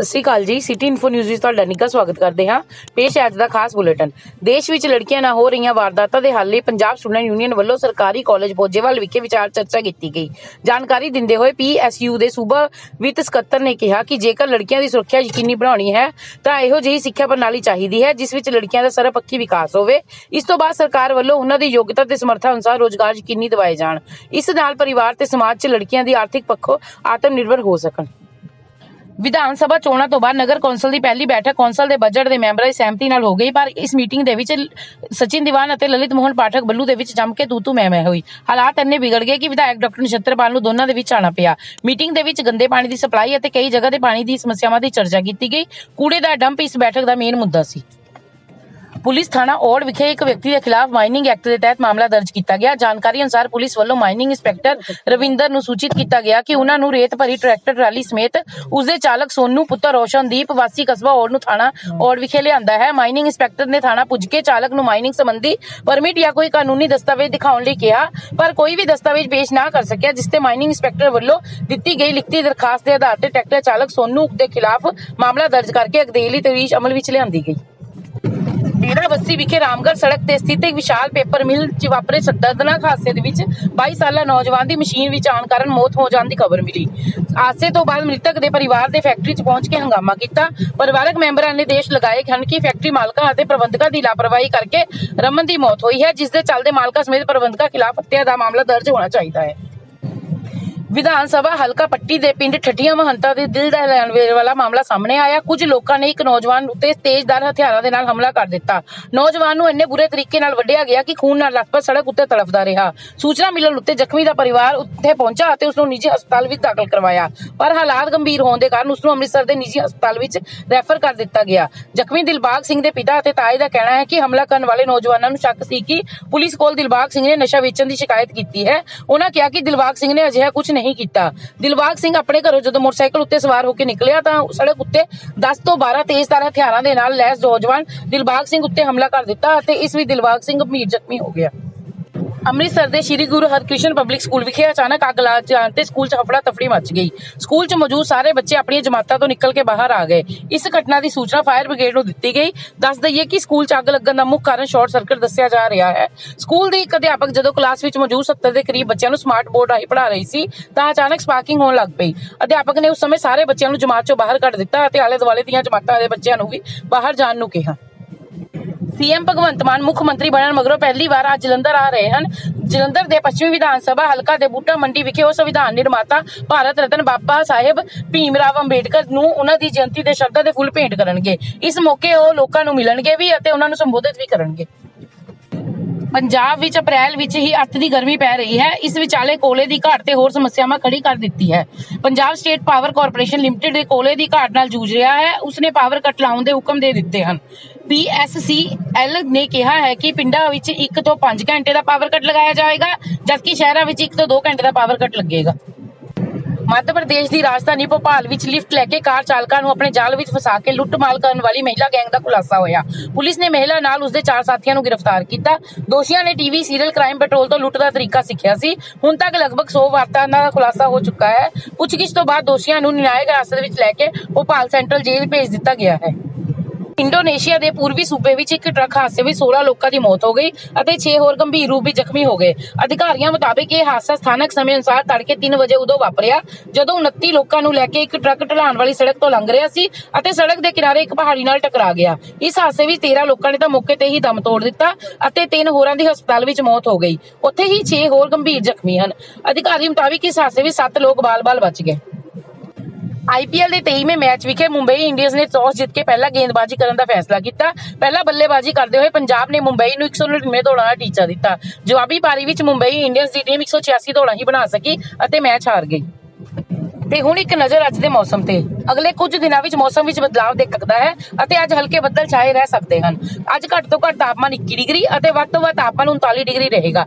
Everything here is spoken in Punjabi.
ਸਤਿ ਸ਼੍ਰੀ ਅਕਾਲ ਜੀ। ਸਿਟੀ ਇਨਫੋ ਨਿਊਜ਼ ਵਿੱਚ ਤੁਹਾਡਾ ਨਿੱਘਾ ਸਵਾਗਤ ਕਰਦੇ ਹਾਂ। ਪੇਸ਼ ਹੈ ਅੱਜ ਦਾ ਖਾਸ ਬੁਲੇਟਿਨ। ਦੇਸ਼ ਵਿੱਚ ਲੜਕੀਆਂ ਨਾਲ ਹੋ ਰਹੀਆਂ ਵਾਰਦਾਤਾਂ ਦੇ ਹੱਲ ਲਈ ਪੰਜਾਬ ਸਟੂਡੈਂਟ ਯੂਨੀਅਨ ਵੱਲੋਂ ਸਰਕਾਰੀ ਕਾਲਜ ਪੋਜੇਵਾਲ ਵਿਖੇ ਵਿਚਾਰ ਚਰਚਾ ਕੀਤੀ ਗਈ। ਜਾਣਕਾਰੀ ਦਿੰਦੇ ਹੋਏ ਪੀਐਸਯੂ ਦੇ ਸੂਬਾ ਵਿੱਤ ਸਕੱਤਰ ਨੇ ਕਿਹਾ ਕਿ ਜੇਕਰ ਲੜਕੀਆਂ ਦੀ ਸੁਰੱਖਿਆ ਯਕੀਨੀ ਬਣਾਉਣੀ ਹੈ, ਤਾਂ ਇਹੋ ਜਿਹੀ ਸਿੱਖਿਆ ਪ੍ਰਣਾਲੀ ਚਾਹੀਦੀ ਹੈ, ਜਿਸ ਵਿੱਚ ਲੜਕੀਆਂ ਦਾ ਸਰਬਪੱਖੀ ਵਿਕਾਸ ਹੋਵੇ। ਇਸ ਤੋਂ ਬਾਅਦ ਸਰਕਾਰ ਵੱਲੋਂ ਉਹਨਾਂ ਦੀ ਯੋਗਤਾ ਤੇ ਸਮਰੱਥਾ ਅਨੁਸਾਰ ਰੋਜ਼ਗਾਰ ਯਕੀਨੀ ਦਿਵਾਏ ਜਾਣ। ਇਸ ਨਾਲ ਪਰਿਵਾਰ ਤੇ ਸਮਾਜ 'ਚ ਲੜਕੀਆਂ ਦੀ ਆਰਥਿਕ ਪੱਖੋਂ ਆਤਮ ਨਿਰਭਰ ਹੋ ਸਕਣ। ਵਿਧਾਨ ਸਭਾ ਚੋਣਾਂ ਤੋਂ ਬਾਅਦ ਨਗਰ ਕੌਂਸਲ ਦੀ ਪਹਿਲੀ ਬੈਠਕ ਕੌਂਸਲ ਦੇ ਬਜਟ ਦੇ ਮੈਂਬਰਾਂ ਦੀ ਸਹਿਮਤੀ ਨਾਲ ਹੋ ਗਈ, ਪਰ ਇਸ ਮੀਟਿੰਗ ਦੇ ਵਿੱਚ ਸਚਿਨ ਦੀਵਾਨ ਅਤੇ ਲਲਿਤ ਮੋਹਨ ਪਾਠਕ ਬੱਲੂ ਦੇ ਵਿੱਚ ਜੰਮ ਕੇ ਤੂਤੂ ਮੈਂ ਮੈਂ ਹੋਈ। ਹਾਲਾਤ ਇੰਨੇ ਵਿਗੜ ਗਏ ਕਿ ਵਿਧਾਇਕ ਡਾਕਟਰ ਨਛੱਤਰਪਾਲ ਨੂੰ ਦੋਨਾਂ ਦੇ ਵਿੱਚ ਆਣਾ ਪਿਆ। ਮੀਟਿੰਗ ਦੇ ਵਿੱਚ ਗੰਦੇ ਪਾਣੀ ਦੀ ਸਪਲਾਈ ਅਤੇ ਕਈ ਜਗ੍ਹਾ ਤੇ ਪਾਣੀ ਦੀ ਸਮੱਸਿਆਵਾਂ ਦੀ ਚਰਚਾ ਕੀਤੀ ਗਈ। ਕੂੜੇ ਦਾ ਡੰਪ ਇਸ ਬੈਠਕ ਦਾ ਮੇਨ ਮੁੱਦਾ ਸੀ। ਪੁਲਿਸ ਥਾਣਾ ਔੜ ਵਿਖੇ ਇੱਕ ਵਿਅਕਤੀ ਦੇ ਖਿਲਾਫ ਮਾਈਨਿੰਗ ਐਕਟ ਦੇ ਤਹਿਤ ਮਾਮਲਾ ਦਰਜ ਕੀਤਾ ਗਿਆ। ਜਾਣਕਾਰੀ ਅਨੁਸਾਰ ਪੁਲਿਸ ਵੱਲੋਂ ਮਾਈਨਿੰਗ ਇੰਸਪੈਕਟਰ ਰਵਿੰਦਰ ਨੂੰ ਸੂਚਿਤ ਕੀਤਾ ਗਿਆ ਕਿ ਉਹਨਾਂ ਨੂੰ ਰੇਤ ਭਰੀ ਟਰੈਕਟਰ ਟਰਾਲੀ ਸਮੇਤ ਉਸ ਦੇ ਚਾਲਕ ਸੋਨੂ, ਪੁੱਤਰ ਰੋਸ਼ਨਦੀਪ, ਵਾਸੀ ਕਸਬਾ ਔੜ ਨੂੰ ਥਾਣਾ ਔੜ ਵਿਖੇ ਲਿਆਂਦਾ ਹੈ। ਮਾਈਨਿੰਗ ਇੰਸਪੈਕਟਰ ਨੇ ਥਾਣਾ ਪੁੱਜ ਕੇ ਚਾਲਕ ਨੂੰ ਮਾਈਨਿੰਗ ਸੰਬੰਧੀ ਪਰਮਿਟ ਜਾਂ ਕੋਈ ਕਾਨੂੰਨੀ ਦਸਤਾਵੇਜ਼ ਦਿਖਾਉਣ ਲਈ ਕਿਹਾ, ਪਰ ਕੋਈ ਵੀ ਦਸਤਾਵੇਜ਼ ਪੇਸ਼ ਨਾ ਕਰ ਸਕਿਆ, ਜਿਸ ਤੇ ਮਾਈਨਿੰਗ ਇੰਸਪੈਕਟਰ ਵੱਲੋਂ ਦਿੱਤੀ ਗਈ ਲਿਖਤੀ ਦਰਖਾਸਤ ਦੇ ਆਧਾਰ ਤੇ ਟਰੈਕਟਰ ਚਾਲਕ ਸੋਨੂ ਦੇ ਖਿਲਾਫ ਮਾਮਲਾ ਦਰਜ ਕਰਕੇ ਅਗਦੇਲੀ ਤਵੀਸ਼ ਅਮਲ ਵਿੱਚ ਲਿਆਂਦੀ ਗਈ। ਡੇਰਾ ਬੱਸੀ ਵਿਖੇ ਰਾਮਗੜ੍ਹ ਸੜਕ ਤੇ ਸਥਿਤ ਇੱਕ ਵਿਸ਼ਾਲ ਪੇਪਰ ਮਿਲ 'ਚ ਵਾਪਰੇ ਦਰਦਨਾਕ ਹਾਦਸੇ ਦੇ ਵਿੱਚ 22 ਸਾਲਾ ਨੌਜਵਾਨ ਦੀ ਮਸ਼ੀਨ ਵਿੱਚ ਆਉਣ ਕਾਰਨ ਮੌਤ ਹੋ ਜਾਣ ਦੀ ਖਬਰ ਮਿਲੀ। ਹਾਦਸੇ ਤੋਂ ਬਾਅਦ ਮ੍ਰਿਤਕ ਦੇ ਪਰਿਵਾਰ ਦੇ ਫੈਕਟਰੀ 'ਚ ਪਹੁੰਚ ਕੇ ਹੰਗਾਮਾ ਕੀਤਾ। ਪਰਿਵਾਰਕ ਮੈਂਬਰਾਂ ਨੇ ਦੇਸ਼ ਲਗਾਏ ਹਨ ਕਿ ਫੈਕਟਰੀ ਮਾਲਕਾਂ ਅਤੇ ਪ੍ਰਬੰਧਕਾਂ ਦੀ ਲਾਪਰਵਾਹੀ ਕਰਕੇ ਰਮਨ ਦੀ ਮੌਤ ਹੋਈ ਹੈ, ਜਿਸ ਦੇ ਚੱਲਦੇ ਮਾਲਕਾਂ ਸਮੇਤ ਪ੍ਰਬੰਧਕਾਂ ਖਿਲਾਫ ਹੱਤਿਆ ਦਾ ਮਾਮਲਾ ਦਰਜ ਹੋਣਾ ਚਾਹੀਦਾ ਹੈ। ਵਿਧਾਨ ਸਭਾ ਹਲਕਾ ਪੱਟੀ ਦੇ ਪਿੰਡ ਠੱਠੀਆਂ ਮਹੰਤਾ ਦੇ ਦਿਲ ਦਹਿਲਾਣ ਵਾਲਾ ਮਾਮਲਾ ਸਾਹਮਣੇ ਆਇਆ। ਕੁਝ ਲੋਕਾਂ ਨੇ ਇੱਕ ਨੌਜਵਾਨ ਉੱਤੇ ਤੇਜ਼ਦਾਰ ਹਥਿਆਰਾਂ ਦੇ ਨਾਲ ਹਮਲਾ ਕਰ ਦਿੱਤਾ। ਨੌਜਵਾਨ ਨੂੰ ਇੰਨੇ ਬੁਰੇ ਤਰੀਕੇ ਨਾਲ ਵੱਢਿਆ ਗਿਆ ਕਿ ਖੂਨ ਨਾਲ ਲਥਪਥ ਸੜਕ ਉੱਤੇ ਤੜਫਦਾ ਰਿਹਾ। ਸੂਚਨਾ ਮਿਲਣ ਉੱਤੇ ਜ਼ਖਮੀ ਦਾ ਪਰਿਵਾਰ ਉੱਥੇ ਪਹੁੰਚਾ ਅਤੇ ਉਸ ਨੂੰ ਨਿੱਜੀ ਹਸਪਤਾਲ ਵਿੱਚ ਦਾਖਲ ਕਰਵਾਇਆ। ਪਰ ਹਾਲਾਤ ਗੰਭੀਰ ਹੋਣ ਦੇ ਕਾਰਨ ਉਸ ਨੂੰ ਅੰਮ੍ਰਿਤਸਰ ਦੇ ਨਿੱਜੀ ਹਸਪਤਾਲ ਵਿੱਚ ਰੈਫਰ ਕਰ ਦਿੱਤਾ ਗਿਆ। ਜ਼ਖਮੀ ਦਿਲਬਾਗ ਸਿੰਘ ਦੇ ਪਿਤਾ ਅਤੇ ਤਾਏ ਦਾ ਕਹਿਣਾ ਹੈ ਕਿ ਹਮਲਾ ਕਰਨ ਵਾਲੇ ਨੌਜਵਾਨਾਂ ਨੂੰ ਸ਼ੱਕ ਸੀ ਕਿ ਪੁਲਿਸ ਕੋਲ ਦਿਲਬਾਗ ਸਿੰਘ ਨੇ ਨਸ਼ਾ ਵੇਚਣ ਦੀ ਸ਼ਿਕਾਇਤ ਕੀਤੀ ਹੈ। ਉਹਨਾਂ ਕਿਹਾ ਕਿ ਦਿਲਬਾਗ ਸਿੰਘ ਨੇ ਅਜਿਹਾ ਕੁਝ ਨਹੀਂ ਕੀਤਾ। ਦਿਲਬਾਗ ਸਿੰਘ ਆਪਣੇ ਘਰੋਂ ਜਦੋਂ ਮੋਟਰਸਾਈਕਲ ਉੱਤੇ ਸਵਾਰ ਹੋ ਕੇ ਨਿਕਲਿਆ ਤਾਂ ਸੜਕ ਉੱਤੇ 10 ਤੋਂ 12 ਤੇਜ਼ਧਾਰ ਹਥਿਆਰਾਂ ਦੇ ਨਾਲ ਲੈਸ ਨੌਜਵਾਨ ਦਿਲਬਾਗ ਸਿੰਘ ਉੱਤੇ ਹਮਲਾ ਕਰ ਦਿੱਤਾ ਅਤੇ ਇਸ ਵਿੱਚ ਦਿਲਬਾਗ ਸਿੰਘ ਗੰਭੀਰ ਜ਼ਖਮੀ ਹੋ ਗਿਆ। ਅੰਮ੍ਰਿਤਸਰ ਦੇ ਸ੍ਰੀ ਗੁਰੂ ਹਰਕ੍ਰਿਸ਼ਨ ਪਬਲਿਕ ਸਕੂਲ ਵਿਖੇ ਅਚਾਨਕ ਅੱਗ ਲੱਗ ਜਾਣ ਤੇ ਸਕੂਲ 'ਚ ਹਫੜਾ ਤਫੜੀ ਮਚ ਗਈ। ਸਕੂਲ 'ਚ ਮੌਜੂਦ ਸਾਰੇ ਬੱਚੇ ਆਪਣੀਆਂ ਜਮਾਤਾਂ ਤੋਂ ਨਿਕਲ ਕੇ ਬਾਹਰ ਆ ਗਏ। ਇਸ ਘਟਨਾ ਦੀ ਸੂਚਨਾ ਫਾਇਰ ਬ੍ਰਿਗੇਡ ਨੂੰ ਦਿੱਤੀ ਗਈ। ਦੱਸ ਦਈਏ ਕਿ ਸਕੂਲ 'ਚ ਅੱਗ ਲੱਗਣ ਦਾ ਮੁੱਖ ਕਾਰਨ ਸ਼ਾਰਟ ਸਰਕਟ ਦੱਸਿਆ ਜਾ ਰਿਹਾ ਹੈ। ਸਕੂਲ ਦੀ ਇੱਕ ਅਧਿਆਪਕ ਜਦੋਂ ਕਲਾਸ ਵਿੱਚ ਮੌਜੂਦ 70 ਦੇ ਕਰੀਬ ਬੱਚਿਆਂ ਨੂੰ ਸਮਾਰਟ ਬੋਰਡ ਰਾਹੀਂ ਪੜ੍ਹਾ ਰਹੀ ਸੀ, ਤਾਂ ਅਚਾਨਕ ਸਪਾਰਕਿੰਗ ਹੋਣ ਲੱਗ ਪਈ। ਅਧਿਆਪਕ ਨੇ ਉਸ ਸਮੇਂ ਸਾਰੇ ਬੱਚਿਆਂ ਨੂੰ ਜਮਾਤ 'ਚੋਂ ਬਾਹਰ ਕੱਢ ਦਿੱਤਾ ਅਤੇ ਆਲੇ ਦੁਆਲੇ ਦੀਆਂ ਜਮਾਤਾਂ ਦੇ ਬੱਚਿਆਂ ਨੂੰ ਵੀ ਬਾਹਰ ਜਾਣ ਨੂੰ ਕਿਹਾ। ਸੀਐਮ ਭਗਵੰਤ ਮਾਨ ਮੁੱਖ ਮੰਤਰੀ ਬਣਨ ਮਗਰੋਂ ਪਹਿਲੀ ਵਾਰ ਅੱਜ ਜਲੰਧਰ ਆ ਰਹੇ ਹਨ। ਜਲੰਧਰ ਦੇ ਪੱਛਮੀ ਵਿਧਾਨ ਸਭਾ ਹਲਕਾ ਦੇ ਬੂਟਾ ਮੰਡੀ ਵਿਖੇ ਉਹ ਸੰਵਿਧਾਨ ਨਿਰਮਾਤਾ ਭਾਰਤ ਰਤਨ ਬਾਬਾ ਸਾਹਿਬ ਭੀਮ ਰਾਵ ਅੰਬੇਡਕਰ ਨੂੰ ਉਹਨਾਂ ਦੀ ਜਯੰਤੀ ਦੇ ਸ਼ਰਧਾ ਦੇ ਫੁੱਲ ਭੇਂਟ ਕਰਨਗੇ। ਇਸ ਮੌਕੇ ਉਹ ਲੋਕਾਂ ਨੂੰ ਮਿਲਣਗੇ ਵੀ ਅਤੇ ਉਹਨਾਂ ਨੂੰ ਸੰਬੋਧਿਤ ਵੀ ਕਰਨਗੇ। ਪੰਜਾਬ ਵਿੱਚ ਅਪ੍ਰੈਲ ਵਿੱਚ ਹੀ ਅੱਤ ਦੀ ਗਰਮੀ ਪੈ ਰਹੀ ਹੈ। ਇਸ ਵਿਚਾਲੇ ਕੋਲੇ ਦੀ ਘਾਟ ਤੇ ਹੋਰ ਸਮੱਸਿਆਵਾਂ ਖੜੀ ਕਰ ਦਿੱਤੀ ਹੈ। Punjab state power corporation limited ਦੇ ਕੋਲੇ ਦੀ ਘਾਟ ਨਾਲ ਜੂਝ ਰਿਹਾ ਹੈ। ਉਸਨੇ ਪਾਵਰ ਕੱਟ ਲਾਉਣ ਦੇ ਹੁਕਮ ਦੇ ਦਿੱਤੇ ਹਨ। ਪੀਐਸਸੀਐਲ ਨੇ ਕਿਹਾ ਹੈ ਕਿ ਪਿੰਡਾਂ ਵਿੱਚ 1 ਤੋਂ 5 ਘੰਟੇ ਦਾ ਪਾਵਰ ਕੱਟ ਲਗਾਇਆ ਜਾਏਗਾ ਜਦਕਿ ਸ਼ਹਿਰਾਂ ਵਿੱਚ 1 ਤੋਂ 2 ਘੰਟੇ ਦਾ ਪਾਵਰ ਕੱਟ ਲੱਗੇਗਾ। ਮੱਧ ਪ੍ਰਦੇਸ਼ ਦੀ ਰਾਜਧਾਨੀ ਭੋਪਾਲ ਵਿੱਚ ਲਿਫਟ ਲੈ ਕੇ ਕਾਰ ਚਾਲਕਾਂ ਨੂੰ ਆਪਣੇ ਜਾਲ ਵਿੱਚ ਫਸਾ ਕੇ ਲੁੱਟ ਮਾਲ ਕਰਨ ਵਾਲੀ ਮਹਿਲਾ ਗੈਂਗ ਦਾ ਖੁਲਾਸਾ ਹੋਇਆ। ਪੁਲਿਸ ਨੇ ਮਹਿਲਾ ਨਾਲ ਉਸਦੇ ਚਾਰ ਸਾਥੀਆਂ ਨੂੰ ਗ੍ਰਿਫਤਾਰ ਕੀਤਾ। ਦੋਸ਼ੀਆਂ ਨੇ ਟੀਵੀ, ਸੀਰੀਅਲ ਕ੍ਰਾਈਮ ਪੈਟਰੋਲ ਤੋਂ ਲੁੱਟ ਦਾ ਤਰੀਕਾ ਸਿੱਖਿਆ ਸੀ। ਹੁਣ ਤੱਕ ਲਗਭਗ 100 ਵਾਰਤਾਂ ਦਾ ਖੁਲਾਸਾ ਹੋ ਚੁੱਕਾ ਹੈ। ਪੁੱਛਗਿੱਛ ਤੋਂ ਬਾਅਦ ਦੋਸ਼ੀਆਂ ਨੂੰ ਨਿਆਇਕ ਹਿਰਾਸਤ ਵਿੱਚ ਲੈ ਕੇ ਭੋਪਾਲ ਸੈਂਟਰਲ ਜੇਲ੍ਹ ਭੇਜ ਦਿੱਤਾ ਗਿਆ ਹੈ। ਇੰਡੋਨੇਸ਼ੀਆ ਦੇ ਪੂਰਬੀ ਸੂਬੇ ਵਿੱਚ ਇੱਕ ਟਰੱਕ ਹਾਦਸੇ ਵਿੱਚ 16 ਲੋਕਾਂ ਦੀ ਮੌਤ ਹੋ ਗਈ ਅਤੇ 6 ਹੋਰ ਗੰਭੀਰ ਰੂਪ ਵਿੱਚ ਜ਼ਖਮੀ ਹੋ ਗਏ। ਅਧਿਕਾਰੀਆਂ ਮੁਤਾਬਕ ਇਹ ਹਾਦਸਾ ਸਥਾਨਕ ਸਮੇਂ ਅਨੁਸਾਰ ਤੜਕੇ 3 ਵਜੇ ਉਦੋਂ ਵਾਪਰਿਆ, ਜਦੋਂ 29 ਲੋਕਾਂ ਨੂੰ ਲੈ ਕੇ ਇੱਕ ਟਰੱਕ ਢਲਾਣ ਵਾਲੀ ਸੜਕ ਤੋਂ ਲੰਘ ਰਿਹਾ ਸੀ ਅਤੇ ਸੜਕ ਦੇ ਕਿਨਾਰੇ ਇੱਕ ਪਹਾੜੀ ਨਾਲ ਟਕਰਾ ਗਿਆ। ਇਸ ਹਾਦਸੇ ਵਿੱਚ 13 ਲੋਕਾਂ ਨੇ ਤਾਂ ਮੌਕੇ ਤੇ ਹੀ ਦਮ ਤੋੜ ਦਿੱਤਾ ਅਤੇ ਤਿੰਨ ਹੋਰਾਂ ਦੀ ਹਸਪਤਾਲ ਵਿੱਚ ਮੌਤ ਹੋ ਗਈ। ਉੱਥੇ ਹੀ 6 ਹੋਰ ਗੰਭੀਰ ਜ਼ਖਮੀ ਹਨ। ਅਧਿਕਾਰੀ ਮੁਤਾਬਕ ਇਸ ਹਾਦਸੇ ਵਿੱਚ 7 ਲੋਕ ਬਾਲ-ਬਾਲ ਬਚ ਗਏ। ਆਈਪੀਐਲ ਦੇ 23ਵੇਂ ਮੈਚ ਵਿਖੇ ਮੁੰਬਈ ਇੰਡੀਅਨਸ ਨੇ ਟਾਸ ਜਿੱਤ ਕੇ ਪਹਿਲਾਂ ਗੇਂਦਬਾਜ਼ੀ ਕਰਨ ਦਾ ਫੈਸਲਾ ਕੀਤਾ। ਪਹਿਲਾਂ ਬੱਲੇਬਾਜ਼ੀ ਕਰਦੇ ਹੋਏ ਪੰਜਾਬ ਨੇ ਮੁੰਬਈ ਨੂੰ 199 ਦੌੜਾਂ ਦਾ ਟੀਚਾ ਦਿੱਤਾ। ਜਵਾਬੀ ਪਾਰੀ ਵਿੱਚ ਮੁੰਬਈ ਇੰਡੀਅਨਸ ਦੀ ਟੀਮ 186 ਦੌੜਾਂ ਹੀ ਬਣਾ ਸਕੀ ਅਤੇ ਮੈਚ ਹਾਰ ਗਈ। ਤੇ ਹੁਣ ਇੱਕ ਨਜ਼ਰ ਅੱਜ ਦੇ ਮੌਸਮ ਤੇ। ਅਗਲੇ ਕੁਝ ਦਿਨਾਂ ਵਿੱਚ ਮੌਸਮ ਵਿੱਚ ਬਦਲਾਅ ਦੇਖ ਸਕਦਾ ਹੈ ਅਤੇ ਅੱਜ ਹਲਕੇ ਬੱਦਲ ਛਾਏ ਰਹਿ ਸਕਦੇ ਹਨ। ਅੱਜ ਘੱਟ ਤੋਂ ਘੱਟ ਤਾਪਮਾਨ 21 ਡਿਗਰੀ ਅਤੇ ਵੱਧ ਤੋਂ ਵੱਧ ਤਾਪਮਾਨ 39 ਡਿਗਰੀ ਰਹੇਗਾ।